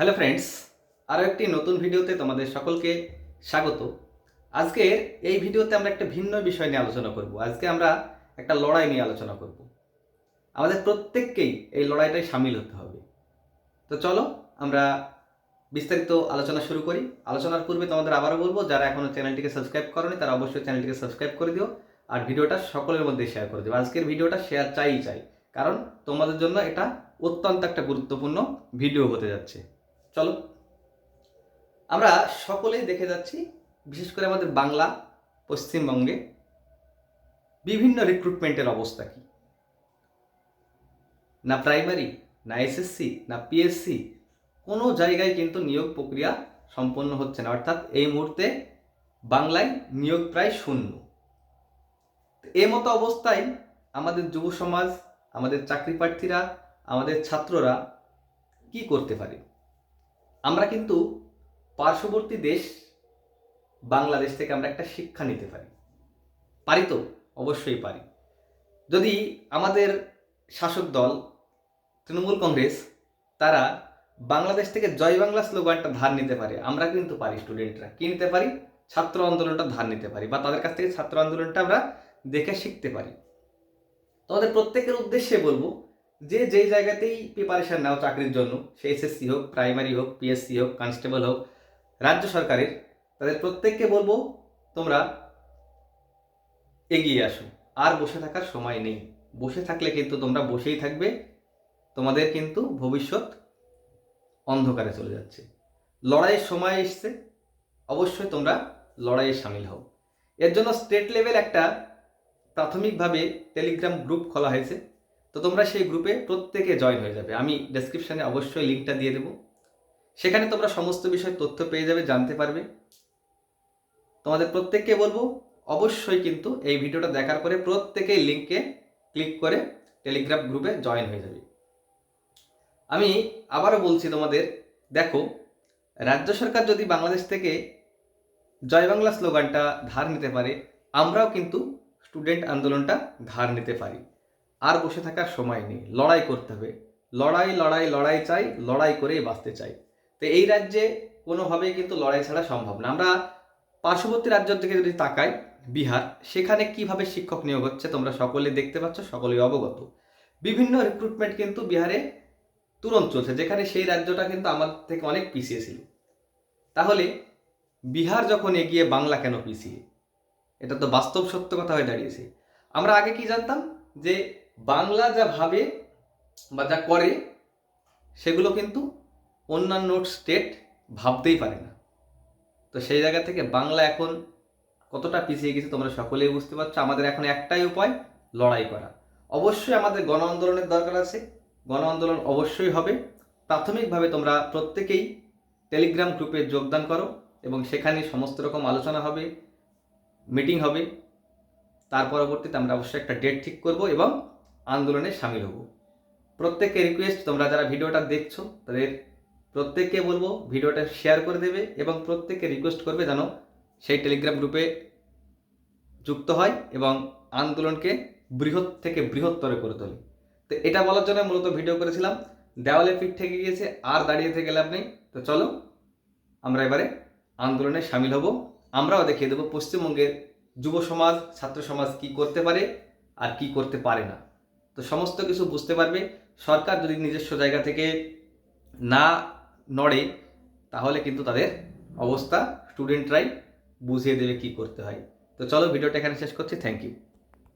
Hello friends, আরও একটি নতুন ভিডিওতে তোমাদের সকলকে স্বাগত। আজকে এই ভিডিওতে আমরা একটা ভিন্ন বিষয় নিয়ে আলোচনা করব। আজকে আমরা একটা লড়াই নিয়ে আলোচনা করব। আমাদের প্রত্যেককেই এই লড়াইটায় সামিল হতে হবে। তো চলো, আমরা বিস্তারিত আলোচনা শুরু করি। আলোচনার পূর্বে তোমাদের আবারও বলব, যারা এখনও চ্যানেলটিকে সাবস্ক্রাইব করনি, তারা অবশ্যই চ্যানেলটিকে সাবস্ক্রাইব করে দিও আর ভিডিওটা সকলের মধ্যে শেয়ার করে দিও। আজকের ভিডিওটা শেয়ার চাই চাই। কারণ তোমাদের জন্য এটা অত্যন্ত একটা গুরুত্বপূর্ণ ভিডিও হতে যাচ্ছে। চলো। আমরা সকলেই দেখে যাচ্ছি, বিশেষ করে আমাদের বাংলা, পশ্চিমবঙ্গে বিভিন্ন রিক্রুটমেন্টের অবস্থা কি? না প্রাইমারি না এসএসসি না পিএসসি কোনো জায়গায় কিন্তু নিয়োগ প্রক্রিয়া সম্পন্ন হচ্ছে না। অর্থাৎ এই মুহূর্তে বাংলায় নিয়োগ প্রায় শূন্য। এ মতো অবস্থায় আমাদের যুব সমাজ, আমাদের চাকরি প্রার্থীরা, আমাদের ছাত্ররা কি করতে পারে? আমরা কিন্তু পার্শ্ববর্তী দেশ বাংলাদেশ থেকে আমরা একটা শিক্ষা নিতে পারি। পারি তো, অবশ্যই পারি। যদি আমাদের শাসক দল, তৃণমূল কংগ্রেস, তারা বাংলাদেশ থেকে জয় বাংলা স্লোগানটা ধার নিতে পারে, আমরা কিন্তু পারি স্টুডেন্টরা। কি নিতে পারি? ছাত্র আন্দোলনটা ধার নিতে পারি বা তাদের কাছ থেকে ছাত্র আন্দোলনটা আমরা দেখে শিখতে পারি। তোমাদের প্রত্যেকের উদ্দেশ্যে বলব যে যেই জায়গাতেই প্রিপারেশন নাও চাকরির জন্য, সে এসএসসি হোক প্রাইমারি হোক পিএসসি হোক কনস্টেবল হোক, রাজ্য সরকারের, তাদের প্রত্যেককে বলব তোমরা এগিয়ে আসো। আর বসে থাকার সময় নেই। বসে থাকলে কিন্তু তোমরা বসেই থাকবে। তোমাদের কিন্তু ভবিষ্যৎ অন্ধকারে চলে যাচ্ছে। লড়াইয়ের সময় এসছে। অবশ্যই তোমরা লড়াইয়ে সামিল হও। এর জন্য স্টেট লেভেল একটা প্রাথমিকভাবে টেলিগ্রাম গ্রুপ খোলা হয়েছে। তো তোমরা সেই গ্রুপে প্রত্যেকে জয়েন হয়ে যাবে। আমি ডেসক্রিপশানে অবশ্যই লিঙ্কটা দিয়ে দেবো। সেখানে তোমরা সমস্ত বিষয় তথ্য পেয়ে যাবে, জানতে পারবে। তোমাদের প্রত্যেককে বলব, অবশ্যই কিন্তু এই ভিডিওটা দেখার পরে প্রত্যেকেই লিঙ্কে ক্লিক করে টেলিগ্রাম গ্রুপে জয়েন হয়ে যাবে। আমি আবারও বলছি তোমাদের, দেখো, রাজ্য সরকার যদি বাংলাদেশ থেকে জয় বাংলা স্লোগানটা ধার নিতে পারে, আমরাও কিন্তু স্টুডেন্ট আন্দোলনটা ধার নিতে পারি। আর বসে থাকার সময় নেই। লড়াই করতে হবে। লড়াই লড়াই লড়াই চাই, লড়াই করেই বাঁচতে চাই। তো এই রাজ্যে কোনোভাবেই কিন্তু লড়াই ছাড়া সম্ভব না। আমরা পার্শ্ববর্তী রাজ্য থেকে যদি তাকাই, বিহার, সেখানে কীভাবে শিক্ষক নিয়োগ হচ্ছে তোমরা সকলে দেখতে পাচ্ছ, সকলেই অবগত। বিভিন্ন রিক্রুটমেন্ট কিন্তু বিহারে তুরন্ত চলছে, যেখানে সেই রাজ্যটা কিন্তু আমার থেকে অনেক পিছিয়ে ছিল। তাহলে বিহার যখন এগিয়ে বাংলা কেন পিছিয়ে? এটা তো বাস্তব সত্য কথা হয়ে দাঁড়িয়েছে। আমরা আগে কি জানতাম যে বাংলা যা ভাবে বা যা করে, সেগুলো কিন্তু অন্যান্য স্টেট ভাবতেই পারে না। তো সেই জায়গা থেকে বাংলা এখন কতটা পিছিয়ে গেছে তোমরা সকলেই বুঝতে পারছ। আমাদের এখন একটাই উপায়, লড়াই করা। অবশ্যই আমাদের গণ আন্দোলনের দরকার আছে। গণ আন্দোলন অবশ্যই হবে। প্রাথমিকভাবে তোমরা প্রত্যেকেই টেলিগ্রাম গ্রুপে যোগদান করো এবং সেখানে সমস্ত রকম আলোচনা হবে মিটিং হবে। তার পরবর্তীতে আমরা অবশ্যই একটা ডেট ঠিক করব এবং আন্দোলনে সামিল হব। প্রত্যেককে রিকোয়েস্ট তোমরা যারা ভিডিওটা দেখছ, তাদের প্রত্যেককে বলব ভিডিওটা শেয়ার করে দেবে এবং প্রত্যেককে রিকোয়েস্ট করবে যেন সেই টেলিগ্রাম গ্রুপে যুক্ত হয় এবং আন্দোলনকে বৃহৎ থেকে বৃহত্তর করে তোলে। তো এটা বলার জন্য মূলত ভিডিও করেছিলাম। দেওয়ালে পিঠ থেকে গিয়েছে, আর দাঁড়িয়ে থেকে লাভ নেই। তো চলো, আমরা এবারে আন্দোলনে সামিল হব। আমরাও দেখিয়ে দেবো পশ্চিমবঙ্গের যুব সমাজ, ছাত্র সমাজ কি করতে পারে আর কি করতে পারে না। তো সমস্ত কিছু বুঝতে পারবে। সরকার যদি নিজস্ব জায়গা থেকে না নড়ে, তাহলে কিন্তু তাদের অবস্থা স্টুডেন্টরাই বুঝিয়ে দেবে কি করতে হয়। তো চলো ভিডিওটা এখানে শেষ করছি। Thank you